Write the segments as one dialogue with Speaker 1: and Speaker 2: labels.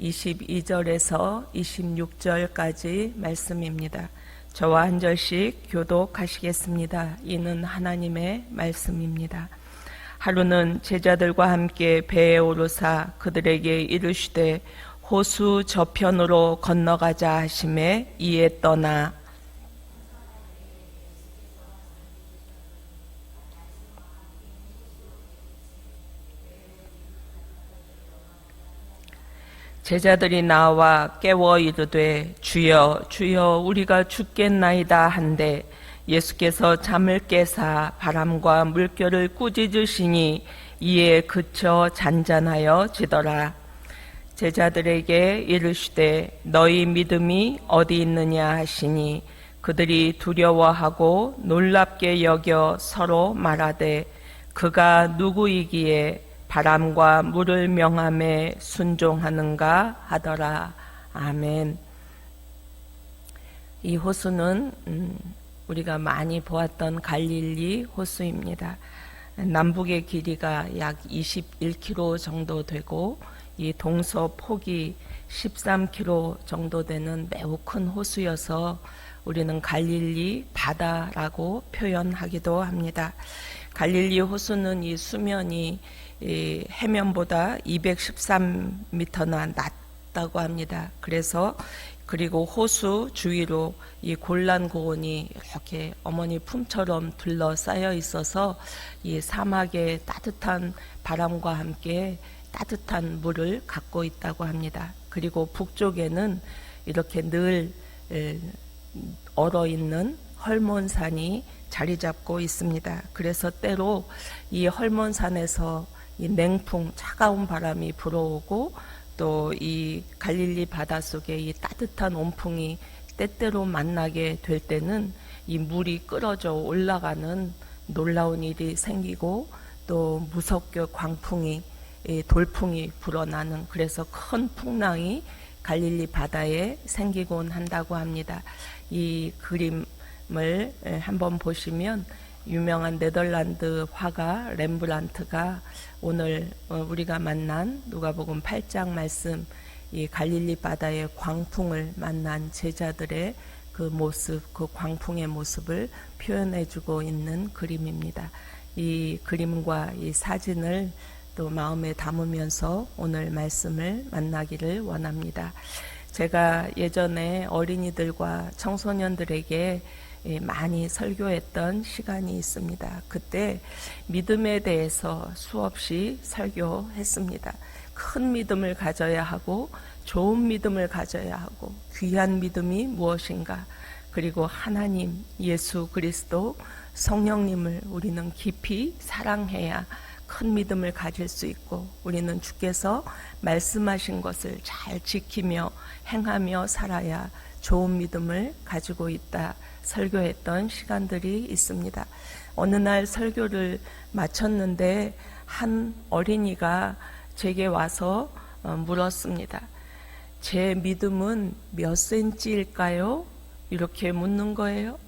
Speaker 1: 22절에서 26절까지 말씀입니다. 저와 한 절씩 교독하시겠습니다. 이는 하나님의 말씀입니다. 하루는 제자들과 함께 배에 오르사 그들에게 이르시되 호수 저편으로 건너가자 하심에 이에 떠나 제자들이 나와 깨워 이르되 주여 주여 우리가 죽겠나이다 한데 예수께서 잠을 깨사 바람과 물결을 꾸짖으시니 이에 그쳐 잔잔하여 지더라. 제자들에게 이르시되 너희 믿음이 어디 있느냐 하시니 그들이 두려워하고 놀랍게 여겨 서로 말하되 그가 누구이기에 바람과 물을 명함에 순종하는가 하더라. 아멘. 이 호수는 음, 우리가 많이 보았던 갈릴리 호수입니다. 남북의 길이가 약 21km 정도 되고 이 동서 폭이 13km 정도 되는 매우 큰 호수여서 우리는 갈릴리 바다라고 표현하기도 합니다. 갈릴리 호수는 이 수면이 이 해면보다 213m나 낮다고 합니다. 그래서 그리고 호수 주위로 이 골란 고원이 이렇게 어머니 품처럼 둘러싸여 있어서 이 사막의 따뜻한 바람과 함께 따뜻한 물을 갖고 있다고 합니다. 그리고 북쪽에는 이렇게 늘 얼어 있는 헐몬산이 자리 잡고 있습니다. 그래서 때로 이 헐몬산에서 이 냉풍, 차가운 바람이 불어오고 또 이 갈릴리 바다 속에 이 따뜻한 온풍이 때때로 만나게 될 때는 이 물이 끓어져 올라가는 놀라운 일이 생기고 또 무섭게 광풍이 돌풍이 불어나는 그래서 큰 풍랑이 갈릴리 바다에 생기곤 한다고 합니다. 이 그림을 한번 보시면 유명한 네덜란드 화가 렘브란트가 오늘 어, 우리가 만난 누가복음 8장 말씀 이 갈릴리 바다의 광풍을 만난 제자들의 그 모습, 그 광풍의 모습을 표현해 주고 있는 그림입니다. 이 그림과 이 사진을 또 마음에 담으면서 오늘 말씀을 만나기를 원합니다. 제가 예전에 어린이들과 청소년들에게 예, 많이 설교했던 시간이 있습니다. 그때 믿음에 대해서 수없이 설교했습니다. 큰 믿음을 가져야 하고 좋은 믿음을 가져야 하고 귀한 믿음이 무엇인가 그리고 하나님 예수 그리스도 성령님을 우리는 깊이 사랑해야 큰 믿음을 가질 수 있고 우리는 주께서 말씀하신 것을 잘 지키며 행하며 살아야 좋은 믿음을 가지고 있다 설교했던 시간들이 있습니다. 어느 날 설교를 마쳤는데 한 어린이가 제게 와서 어, 물었습니다. 제 믿음은 몇 센치일까요? 이렇게 묻는 거예요.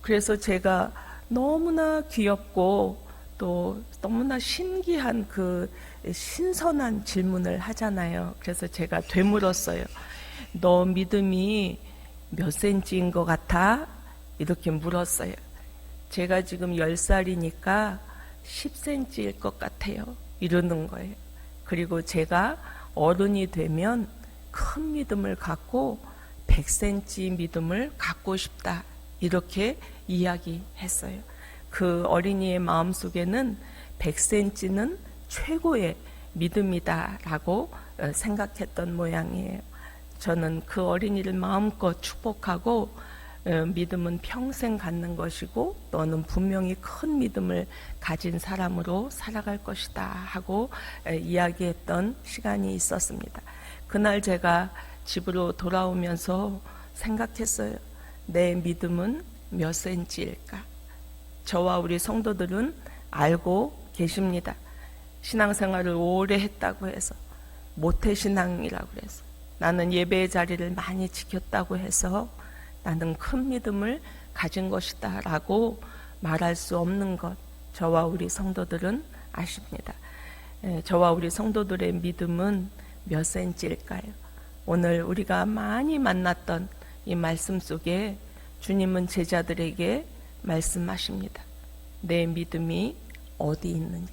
Speaker 1: 그래서 제가 너무나 귀엽고 또 너무나 신기한 그 신선한 질문을 하잖아요. 그래서 제가 되물었어요. 너 믿음이 몇 센치인 것 같아? 이렇게 물었어요. 제가 지금 10살이니까 10cm일 것 같아요. 이러는 거예요. 그리고 제가 어른이 되면 큰 믿음을 갖고 100cm 믿음을 갖고 싶다. 이렇게 이야기했어요. 그 어린이의 마음 속에는 100cm는 최고의 믿음이다라고 어, 생각했던 모양이에요. 저는 그 어린이를 마음껏 축복하고 어, 믿음은 평생 갖는 것이고 너는 분명히 큰 믿음을 가진 사람으로 살아갈 것이다 하고 이야기했던 시간이 있었습니다. 그날 제가 집으로 돌아오면서 생각했어요. 내 믿음은 몇 센치일까? 저와 우리 성도들은 알고 계십니다. 신앙생활을 오래 했다고 해서 모태신앙이라고 해서 나는 예배의 자리를 많이 지켰다고 해서 나는 큰 믿음을 가진 것이다 라고 말할 수 없는 것 저와 우리 성도들은 아십니다. 저와 우리 성도들의 믿음은 몇 센치일까요? 오늘 우리가 많이 만났던 이 말씀 속에 주님은 제자들에게 말씀하십니다. 내 믿음이 어디 있느냐?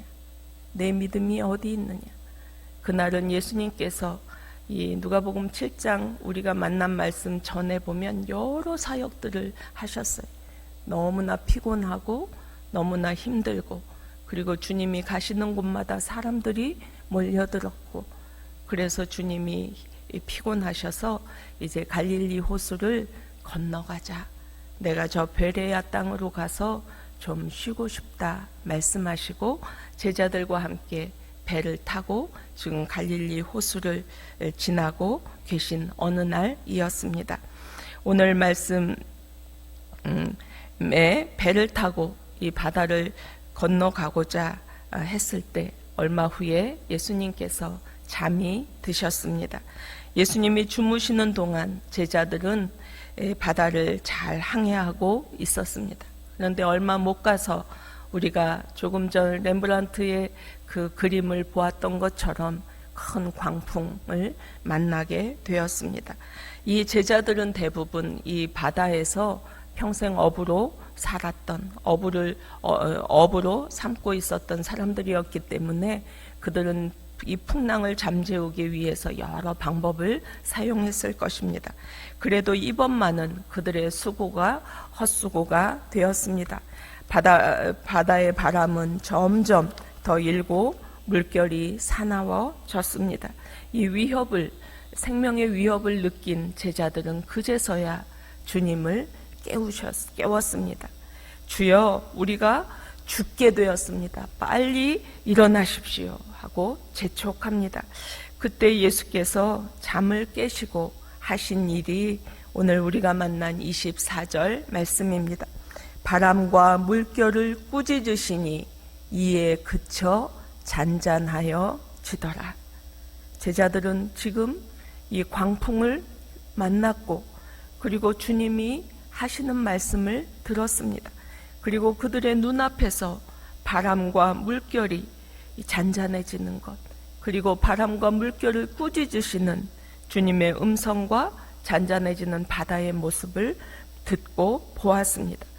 Speaker 1: 내 믿음이 어디 있느냐? 그날은 예수님께서 이 누가복음 7장 우리가 만난 말씀 전에 보면 여러 사역들을 하셨어요. 너무나 피곤하고 너무나 힘들고 그리고 주님이 가시는 곳마다 사람들이 몰려들었고 그래서 주님이 피곤하셔서 이제 갈릴리 호수를 건너가자. 내가 저 베레아 땅으로 가서 좀 쉬고 싶다 말씀하시고 제자들과 함께 배를 타고 지금 갈릴리 호수를 지나고 계신 어느 날이었습니다. 오늘 말씀 음, 에 배를 타고 이 바다를 건너가고자 했을 때 얼마 후에 예수님께서 잠이 드셨습니다. 예수님이 주무시는 동안 제자들은 바다를 잘 항해하고 있었습니다. 그런데 얼마 못 가서 우리가 조금 전 렘브란트의 그 그림을 보았던 것처럼 큰 광풍을 만나게 되었습니다. 이 제자들은 대부분 이 바다에서 평생 어부로 살았던 어부를 어, 어부로 삼고 있었던 사람들이었기 때문에 그들은 이 풍랑을 잠재우기 위해서 여러 방법을 사용했을 것입니다. 그래도 이번만은 그들의 수고가 헛수고가 되었습니다. 바다, 바다의 바람은 점점 더 일고 물결이 사나워졌습니다. 이 위협을, 생명의 위협을 느낀 제자들은 그제서야 주님을 깨우셨, 깨웠습니다. 주여, 우리가 죽게 되었습니다. 빨리 일어나십시오. 하고 재촉합니다. 그때 예수께서 잠을 깨시고 하신 일이 오늘 우리가 만난 24절 말씀입니다. 바람과 물결을 꾸짖으시니 이에 그쳐 잔잔하여 지더라. 제자들은 지금 이 광풍을 만났고 그리고 주님이 하시는 말씀을 들었습니다. 그리고 그들의 눈앞에서 바람과 물결이 잔잔해지는 것, 그리고 바람과 물결을 꾸짖으시는 주님의 음성과 잔잔해지는 바다의 모습을 듣고 보았습니다.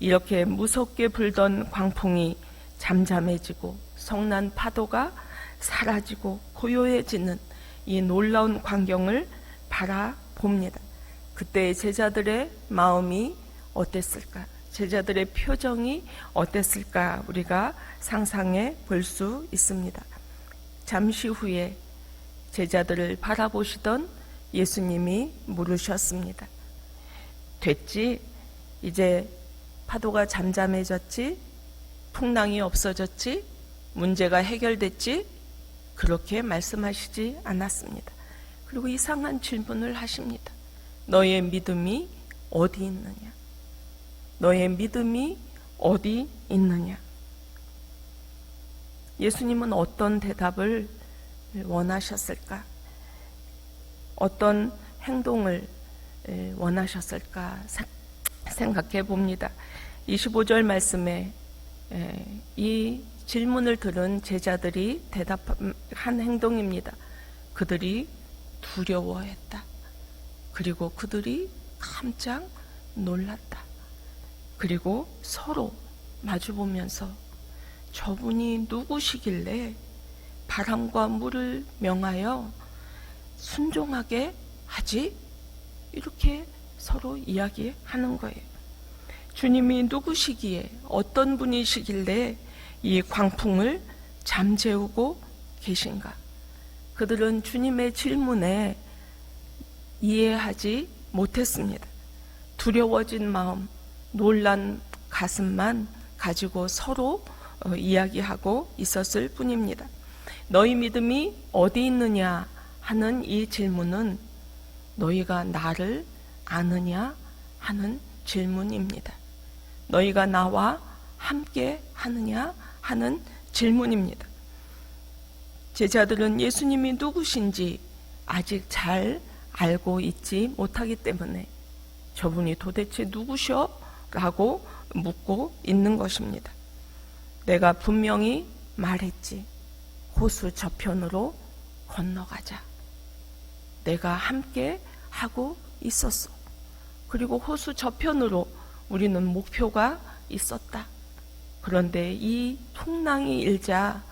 Speaker 1: 이렇게 무섭게 불던 광풍이 잠잠해지고 성난 파도가 사라지고 고요해지는 이 놀라운 광경을 바라봅니다. 그때 제자들의 마음이 어땠을까? 제자들의 표정이 어땠을까? 우리가 상상해 볼 수 있습니다. 잠시 후에 제자들을 바라보시던 예수님이 물으셨습니다. 됐지? 이제 파도가 잠잠해졌지? 풍랑이 없어졌지? 문제가 해결됐지? 그렇게 말씀하시지 않았습니다. 그리고 이상한 질문을 하십니다. 너의 믿음이 어디 있느냐? 너의 믿음이 어디 있느냐? 예수님은 어떤 대답을 원하셨을까? 어떤 행동을 원하셨을까 생각해 봅니다. 25절 말씀에 이 질문을 들은 제자들이 대답한 행동입니다. 그들이 두려워했다. 그리고 그들이 깜짝 놀랐다. 그리고 서로 마주보면서 저분이 누구시길래 바람과 물을 명하여 순종하게 하지? 이렇게 서로 이야기하는 거예요. 주님이 누구시기에 어떤 분이시길래 이 광풍을 잠재우고 계신가? 그들은 주님의 질문에 이해하지 못했습니다. 두려워진 마음, 놀란 가슴만 가지고 서로 어, 이야기하고 있었을 뿐입니다. 너희 믿음이 어디 있느냐 하는 이 질문은 너희가 나를 아느냐 하는 질문입니다. 너희가 나와 함께 하느냐 하는 질문입니다. 제자들은 예수님이 누구신지 아직 잘 알고 있지 못하기 때문에 저분이 도대체 누구셔? 라고 묻고 있는 것입니다. 내가 분명히 말했지. 호수 저편으로 건너가자. 내가 함께 하고 있었어. 그리고 호수 저편으로 우리는 목표가 있었다. 그런데 이 풍랑이 일자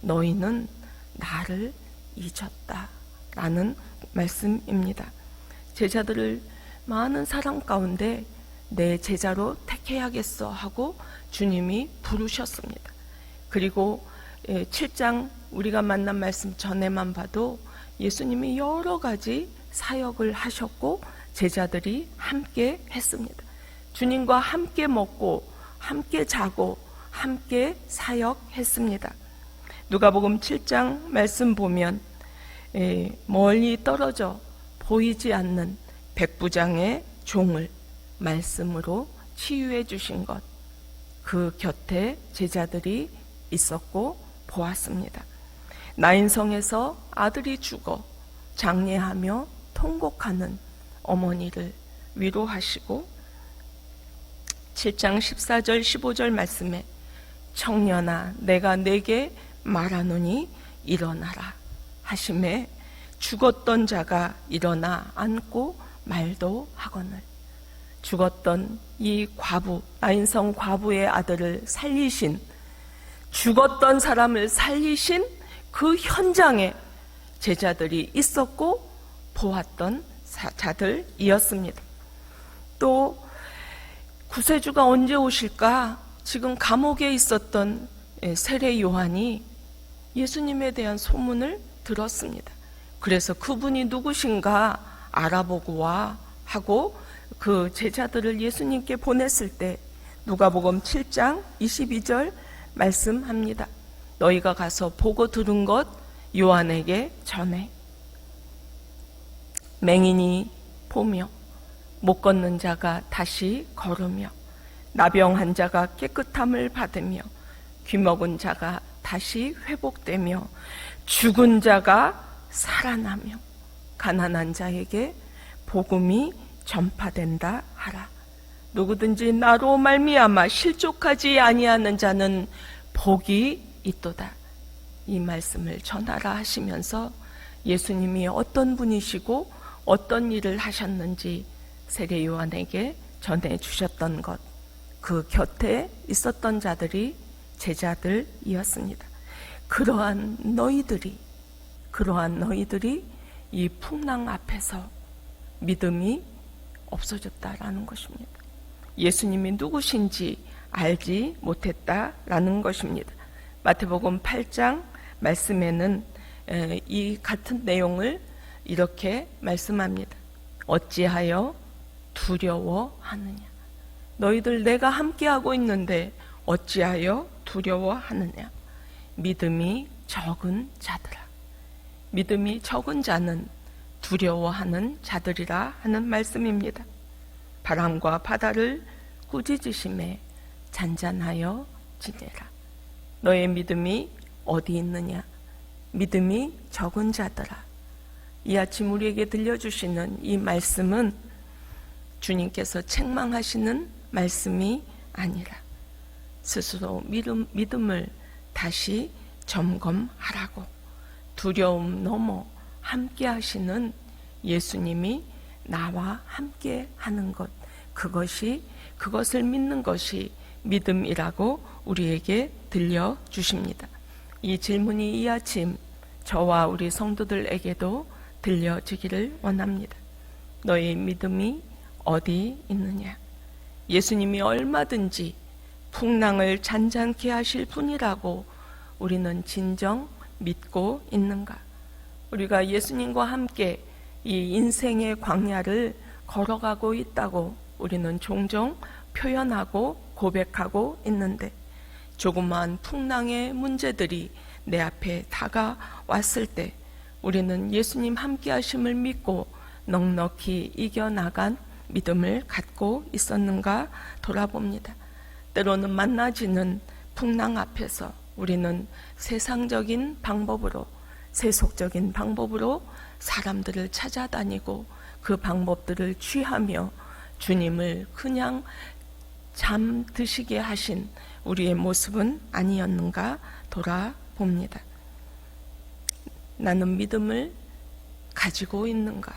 Speaker 1: 너희는 나를 잊었다. 라는 말씀입니다. 제자들을 많은 사랑 가운데 내 제자로 택해야겠어 하고 주님이 부르셨습니다. 그리고 7장 우리가 만난 말씀 전에만 봐도 예수님이 여러 가지 사역을 하셨고 제자들이 함께 했습니다. 주님과 함께 먹고 함께 자고 함께 사역했습니다. 누가복음 7장 말씀 보면 에, 멀리 떨어져 보이지 않는 백부장의 종을 말씀으로 치유해 주신 것, 그 곁에 제자들이 있었고 보았습니다. 나인성에서 아들이 죽어 장례하며 통곡하는 어머니를 위로하시고 7장 14절 15절 말씀에 청년아 내가 내게 말하노니 일어나라 하심에 죽었던 자가 일어나 앉고 말도 하거늘 죽었던 이 과부 나인성 과부의 아들을 살리신 죽었던 사람을 살리신 그 현장에 제자들이 있었고 보았던 자들이었습니다. 또 구세주가 언제 오실까? 지금 감옥에 있었던 세례 요한이 예수님에 대한 소문을 들었습니다. 그래서 그분이 누구신가 알아보고 와 하고 그 제자들을 예수님께 보냈을 때 누가복음 7장 22절 말씀합니다. 너희가 가서 보고 들은 것 요한에게 전해. 맹인이 보며 못 걷는 자가 다시 걸으며 나병한 자가 깨끗함을 받으며 귀먹은 자가 다시 회복되며 죽은 자가 살아나며 가난한 자에게 복음이 전파된다 하라. 누구든지 나로 말미암아 실족하지 아니하는 자는 복이 있도다. 이 말씀을 전하라 하시면서 예수님이 어떤 분이시고 어떤 일을 하셨는지 세례 요한에게 전해 주셨던 것, 그 곁에 있었던 자들이 제자들이었습니다. 그러한 너희들이, 그러한 너희들이 이 풍랑 앞에서 믿음이 없어졌다라는 것입니다. 예수님이 누구신지 알지 못했다라는 것입니다. 마태복음 8장 말씀에는 이 같은 내용을 이렇게 말씀합니다. 어찌하여 두려워하느냐? 너희들 내가 함께하고 있는데 어찌하여 두려워하느냐? 믿음이 적은 자들아. 믿음이 적은 자는 두려워하는 자들이라 하는 말씀입니다. 바람과 바다를 꾸짖으심에 잔잔하여 지내라. 너의 믿음이 어디 있느냐? 믿음이 적은 자들아. 이 아침 우리에게 들려주시는 이 말씀은 주님께서 책망하시는 말씀이 아니라 스스로 믿음, 믿음을 다시 점검하라고 두려움 넘어 함께 하시는 예수님이 나와 함께 하는 것, 그것이, 그것을 믿는 것이 믿음이라고 우리에게 들려 주십니다. 이 질문이 이 아침 저와 우리 성도들에게도 들려주기를 원합니다. 너의 믿음이 어디 있느냐? 예수님이 얼마든지 풍랑을 잔잔케 하실 분이라고 우리는 진정 믿고 있는가? 우리가 예수님과 함께 이 인생의 광야를 걸어가고 있다고 우리는 종종 표현하고 고백하고 있는데 조그마한 풍랑의 문제들이 내 앞에 다가왔을 때 우리는 예수님 함께 하심을 믿고 넉넉히 이겨나간 믿음을 갖고 있었는가 돌아봅니다. 때로는 만나지는 풍랑 앞에서 우리는 세상적인 방법으로 세속적인 방법으로 사람들을 찾아다니고 그 방법들을 취하며 주님을 그냥 잠드시게 하신 우리의 모습은 아니었는가 돌아봅니다. 나는 믿음을 가지고 있는가?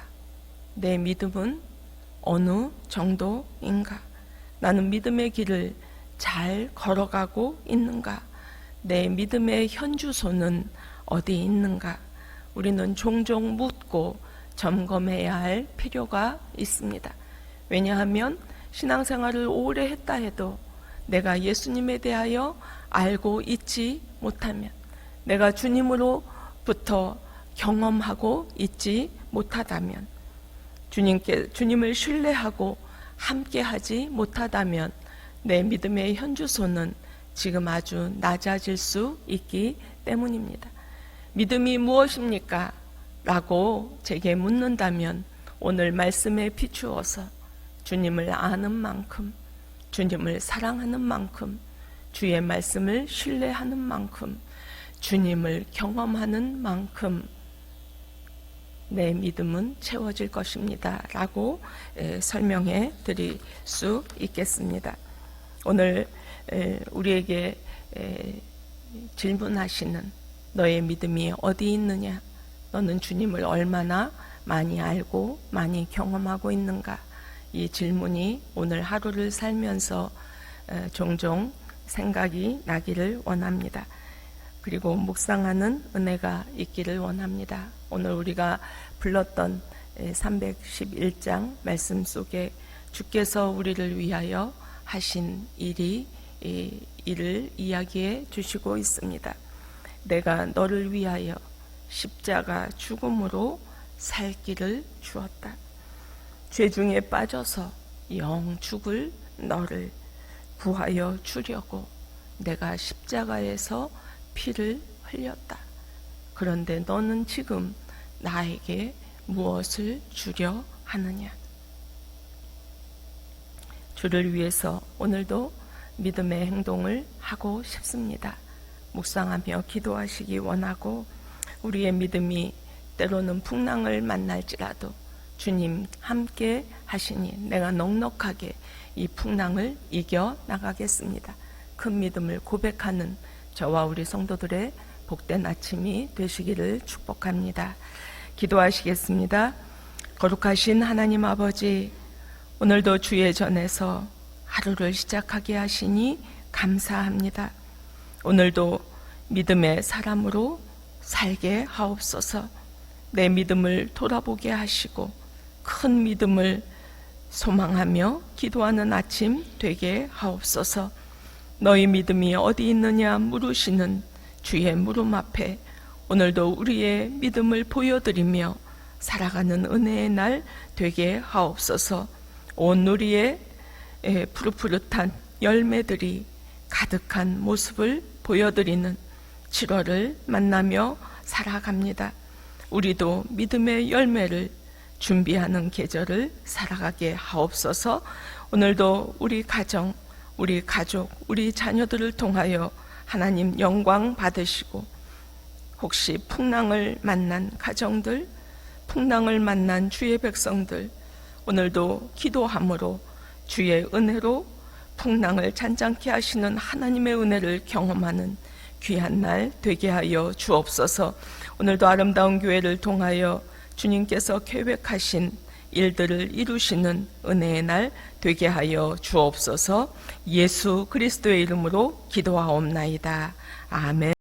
Speaker 1: 내 믿음은 어느 정도인가? 나는 믿음의 길을 잘 걸어가고 있는가? 내 믿음의 현주소는 어디 있는가? 우리는 종종 묻고 점검해야 할 필요가 있습니다. 왜냐하면 신앙생활을 오래 했다 해도 내가 예수님에 대하여 알고 있지 못하면 내가 주님으로부터 경험하고 있지 못하다면 주님께 주님을 신뢰하고 함께하지 못하다면 내 믿음의 현주소는 지금 아주 낮아질 수 있기 때문입니다. 믿음이 무엇입니까? 라고 제게 묻는다면 오늘 말씀에 비추어서 주님을 아는 만큼, 주님을 사랑하는 만큼, 주의 말씀을 신뢰하는 만큼, 주님을 경험하는 만큼 내 믿음은 채워질 것입니다. 라고 에, 설명해 드릴 수 있겠습니다. 오늘 에, 우리에게 에, 질문하시는 너의 믿음이 어디 있느냐? 너는 주님을 얼마나 많이 알고 많이 경험하고 있는가? 이 질문이 오늘 하루를 살면서 에, 종종 생각이 나기를 원합니다. 그리고 묵상하는 은혜가 있기를 원합니다. 오늘 우리가 불렀던 311장 말씀 속에 주께서 우리를 위하여 하신 일이 이 일을 이야기해 주시고 있습니다. 내가 너를 위하여 십자가 죽음으로 살 길을 주었다. 죄 중에 빠져서 영 죽을 너를 구하여 주려고 내가 십자가에서 피를 흘렸다. 그런데 너는 지금 나에게 무엇을 주려 하느냐? 주를 위해서 오늘도 믿음의 행동을 하고 싶습니다. 묵상하며 기도하시기 원하고 우리의 믿음이 때로는 풍랑을 만날지라도 주님 함께 하시니 내가 넉넉하게 이 풍랑을 이겨 나가겠습니다. 큰 믿음을 고백하는 저와 우리 성도들의 복된 아침이 되시기를 축복합니다. 기도하시겠습니다. 거룩하신 하나님 아버지, 오늘도 주의 전에서 하루를 시작하게 하시니 감사합니다. 오늘도 믿음의 사람으로 살게 하옵소서 내 믿음을 돌아보게 하시고 큰 믿음을 소망하며 기도하는 아침 되게 하옵소서 너희 믿음이 어디 있느냐 물으시는 주의 물음 앞에 오늘도 우리의 믿음을 보여드리며 살아가는 은혜의 날 되게 하옵소서 온 누리의 푸릇푸릇한 열매들이 가득한 모습을 보여드리는 7월을 만나며 살아갑니다. 우리도 믿음의 열매를 준비하는 계절을 살아가게 하옵소서 오늘도 우리 가정, 우리 가족, 우리 자녀들을 통하여 하나님 영광 받으시고 혹시 풍랑을 만난 가정들, 풍랑을 만난 주의 백성들 오늘도 기도함으로 주의 은혜로 풍랑을 잔잔케 하시는 하나님의 은혜를 경험하는 귀한 날 되게 하여 주옵소서. 오늘도 아름다운 교회를 통하여 주님께서 계획하신 일들을 이루시는 은혜의 날 되게 하여 주옵소서. 예수 그리스도의 이름으로 기도하옵나이다. 아멘.